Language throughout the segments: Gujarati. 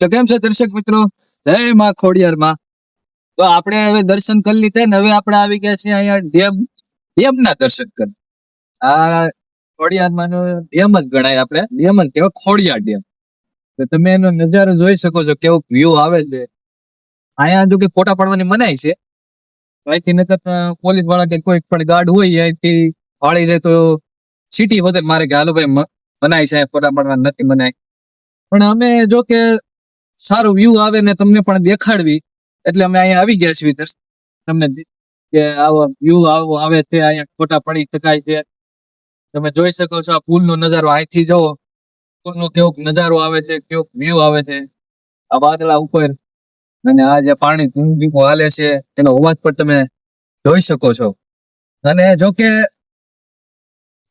તો કેમ છે દર્શક મિત્રો? જય માં ખોડિયાર માં તો આપણે હવે દર્શન કરી લીધા ને હવે આપણે આવી ગયા છીએ અહીંયા ડેમ ના દર્શન કરી આ ખોડિયાર માં ડેમ જ ગણાય આપણે. ડેમ જ કહેવાય ખોડિયાર ડેમ. તો તમે એનો નજારો જોઈ શકો છો કેવો વ્યૂ આવે છે. અહીંયા જો કે ફોટા પાડવાની મનાય છે. અહીંથી નકર પોલીસવાળા કે કોઈ પણ ગાર્ડ હોય, અહીંથી વાળી દે તો સિટી વધે મારે કે, હાલો ભાઈ મનાય છે, ફોટા પાડવા નથી મનાય. પણ અમે જો કે સારો વ્યૂ આવે ને તમને પણ દેખાડવી. એટલે અમે અહીંયા આવી ગયા છીએ તમને કે આવો વ્યૂ આવો આવે છે અહીંયા ફોટા પડી શકાય છે. તમે જોઈ શકો છો આ પુલનો નજારો. અહીંથી જુઓ પુલનો કેવોક નજારો આવે છે, કેવોક વ્યૂ આવે છે. આ વાદળા ઉપર અને આ જે પાણી ધીમું હાલે છે એનો અવાજ પણ તમે જોઈ શકો છો. અને જો કે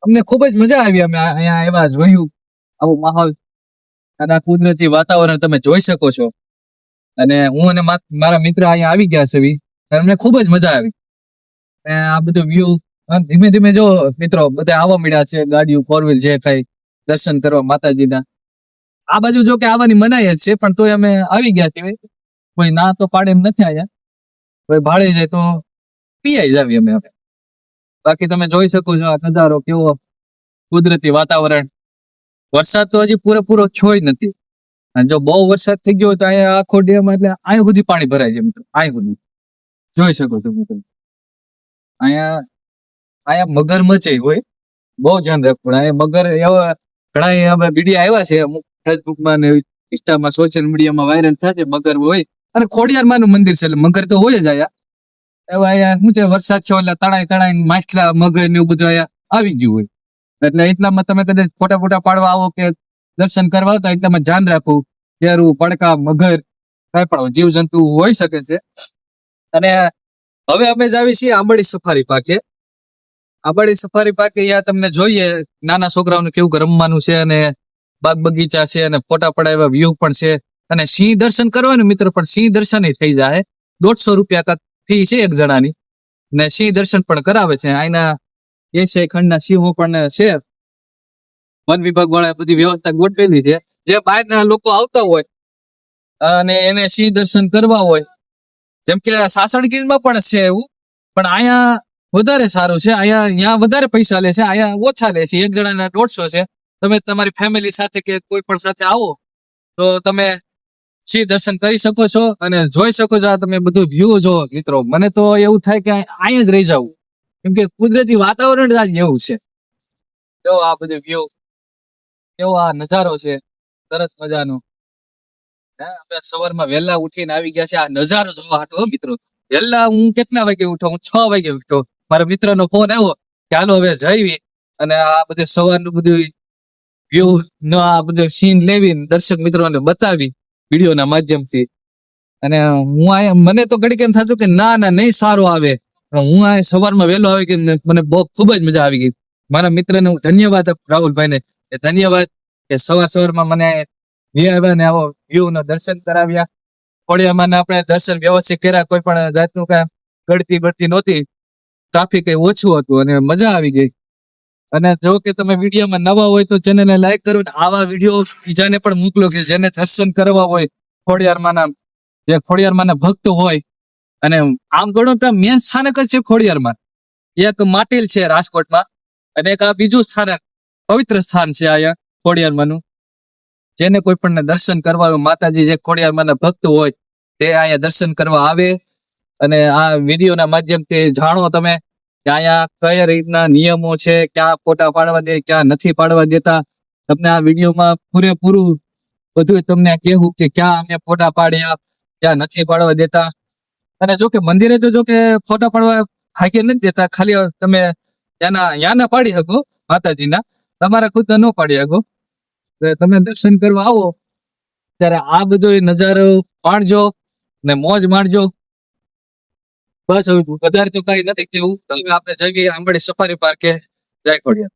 અમને ખૂબ જ મજા આવી અમે અહીંયા એવા જોયું. આવો માહોલ. અને આ કુદરતી વાતાવરણ તમે જોઈ શકો છો. અને હું અને મારા મિત્ર અહીંયા આવી ગયા છે. અને અમને ખૂબ જ મજા આવી. અને આ બધું વ્યૂ ધીમે ધીમે જો મિત્રો બધા આવવા મળ્યા છે, ગાડીઓ ફોર વ્હીલ જે કઈ દર્શન કરવા માતાજીના. આ બાજુ જો કે આવવાની મનાય જ છે, પણ તોય અમે આવી ગયા છીએ. કોઈ ના તો પાડે એમ નથી આવ્યા કોઈ ભાડે જાય તો પીઆઈ જાવી અમે હવે. બાકી તમે જોઈ શકો છો આ નજારો કેવો કુદરતી વાતાવરણ. વરસાદ તો હજી પૂરેપૂરો છોય નથી. અને જો બહુ વરસાદ થઈ ગયો તો અહીંયા આખો ડેમ એટલે અહીંયા સુધી પાણી ભરાય છે મિત્રો. અહીંયા સુધી. જોઈ શકો છો મિત્રો. અહીંયા અહીંયા મગર મચે હોય. બહુ ધ્યાન રાખવું અહીંયા મગર એવા ઘણા આપણે વીડિયો આવ્યા છે. અમુક ફેસબુકમાં ને ઇન્સ્ટામાં સોશિયલ મીડિયામાં વાયરલ થાય છે મગર હોય. અને ખોડિયાર નું મંદિર છે એટલે મગર તો હોય જ અહીંયા. એવા અહીંયા શું છે? વરસાદ છે એટલે તણાઈ તણાઈ માછલા, મગર ને એવું બધું અહીંયા આવી ગયું હોય. એટલે એટલામાં તમે કદાચ ફોટા ફોટા પાડવા આવો કે દર્શન કરવા તો એટલામાં ધ્યાન રાખવું. કેરું પડકા, મગર, કઈ પણ જીવ જંતુ હોઈ શકે છે. અને હવે અમે જાવી છીએ આંબળી સફારી પાકે. આંબળી સફારી પાકે અહીંયા તમને જોઈએ, નાના છોકરાઓને કેવું રમવાનું છે અને બાગ બગીચા છે અને ફોટા પડાવ્યા વ્યૂ પણ છે. અને સિંહ દર્શન કરવાનું મિત્ર, પણ સિંહ દર્શન થઈ જાય. દોઢસો રૂપિયા ફી છે એક જણાની. ને સિંહ દર્શન પણ કરાવે છે. અહીંના એશિયાઈ ખંડના સિંહો પણ છે વન વિભાગ વાળા બધી વ્યવસ્થા ગોઠવેલી છે. જે બહારના લોકો આવતા હોય અને એને સિંહ દર્શન કરવા હોય, જેમ કે સાસણગીરમાં પણ છે એવું. પણ અહીંયા વધારે સારું છે. અહીંયા અહીંયા વધારે પૈસા લે છે. અહીંયા ઓછા લે છે. એક જણાના દોઢસો છે. તમે તમારી ફેમિલી સાથે કે કોઈ પણ સાથે આવો, તો તમે સિંહ દર્શન કરી શકો છો અને જોઈ શકો છો આ તમે બધું વ્યૂ જો મિત્રો. મને તો એવું થાય કે અહીંયા જ રહી જવું. કેમ કે કુદરતી વાતાવરણ જ આજ એવું છે. જો આ બધું વ્યૂ કેવો આ નજારો છે? સરસ મજાનો. આપણે સવારમાં વહેલા ઉઠીને આવી ગયા છે આ નજારો જોવા હાટો મિત્રો. વહેલા હું કેટલા વાગે ઉઠો? હું છ વાગે ઉઠો. મારા મિત્રનો ફોન આવ્યો હાલો હવે જઈવી અને આ બધું સવારનું બધું વ્યૂ નો આ બધું સીન લેવી દર્શક મિત્રોને બતાવી વિડીયોના માધ્યમથી. અને હું મને તો ઘડીક એમ થતું કે ના ના, નહીં સારું આવે. હું આ સવારમાં વહેલો આવી ગઈ મને બહુ ખૂબ જ મજા આવી ગઈ. મારા મિત્રને હું ધન્યવાદ રાહુલભાઈને કે ધન્યવાદ કે સવાર સવારમાં મને આવ્યા ને આવો વ્યૂનો દર્શન કરાવ્યા. ખોડિયામાં આપણે દર્શન વ્યવસ્થિત કર્યા, કોઈ પણ જાતનું કાંઈ ગળતી બળતી નહોતી. ટ્રાફિક એ ઓછું હતું અને મજા આવી ગઈ. અને જો કે તમે વિડીયોમાં નવા હોય તો ચેનલને લાઈક કરો ને આવા વીડિયો બીજાને પણ મોકલો કે જેને દર્શન કરવા હોય ખોડિયારમાંના જે ખોડિયારમાંના ભક્ત હોય અને આમ ગણો તો મેન સ્થાનક જ છે ખોડિયારમાં. એક માટેલ છે રાજકોટમાં અને એક આ બીજું સ્થાનક પવિત્ર સ્થાન છે અહીંયા ખોડિયારમાંનું. જેને કોઈ પણ દર્શન કરવાનું માતાજી જે ખોડિયારમાંના ભક્ત હોય તે અહીંયા દર્શન કરવા આવે અને આ વિડીયોના માધ્યમથી જાણો તમે કે અહીંયા કયા રીતના નિયમો છે, ક્યાં ફોટા પાડવા દે, ક્યાં નથી પાડવા દેતા. તમને આ વિડીયોમાં પૂરેપૂરું બધું તમને કહેવું કે ક્યાં અમે ફોટા પાડ્યા, ક્યાં નથી પાડવા દેતા. અને જો કે મંદિરે જો કે ફોટા પાડવા હાકે નથી દેતા, ખાલી તમે ત્યાંના યાના પાડી શકો, માતાજીના. તમારા ખુદ ન પાડી શકો. તમે દર્શન કરવા આવો. ત્યારે આ બધો નજારો માણજો ને મોજ માણજો. બસ વધારે તો કઈ નથી કેવું તમે આપણે જઈએ આંબળી સફારી પાર્કે. જાય ખોડિયાર.